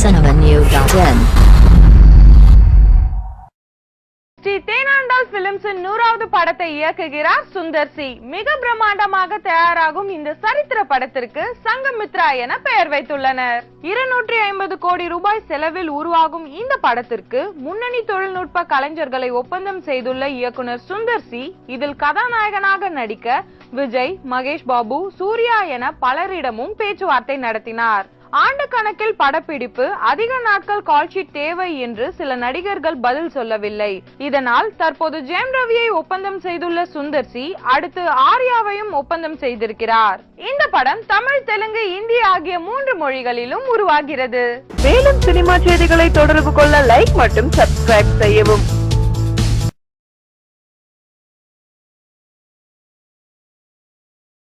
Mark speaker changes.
Speaker 1: cinemanew.in
Speaker 2: Sri தேனாண்டால் பிலிம்ஸின் நூறாவது படத்தை இயக்குகிறார் சுந்தர் சி மிக பிரம்மாண்டமாக தயாராகும் இந்த சரித்திர படத்திற்கு சங்கமித்ரா என பெயர் வைத்துள்ளனர். இருநூற்றி ஐம்பது கோடி ரூபாய் செலவில் உருவாகும் இந்த படத்திற்கு முன்னணி தொழில்நுட்ப கலைஞர்களை ஒப்பந்தம் செய்துள்ள இயக்குனர் சுந்தர் சி இதில் கதாநாயகனாக நடிக்க விஜய் மகேஷ் பாபு சூர்யா என பலரிடமும் பேச்சுவார்த்தை நடத்தினார். ஆண்டு கணக்கில் படப்பிடிப்பு அதிக நாட்கள் கால்ஷீட் தேவை என்று சில நடிகர்கள் பதில் சொல்லவில்லை. இதனால் தற்போது ஜெயம் ரவியை ஒப்பந்தம் செய்துள்ள சுந்தர் சி அடுத்து ஆர்யாவையும் ஒப்பந்தம் செய்திருக்கிறார். இந்த படம் தமிழ் தெலுங்கு இந்தி ஆகிய மூன்று மொழிகளிலும் உருவாகிறது.
Speaker 3: மேலும் சினிமா செய்திகளை தொடர்பு கொள்ள லைக் மற்றும் சப்ஸ்கிரைப் செய்யவும்.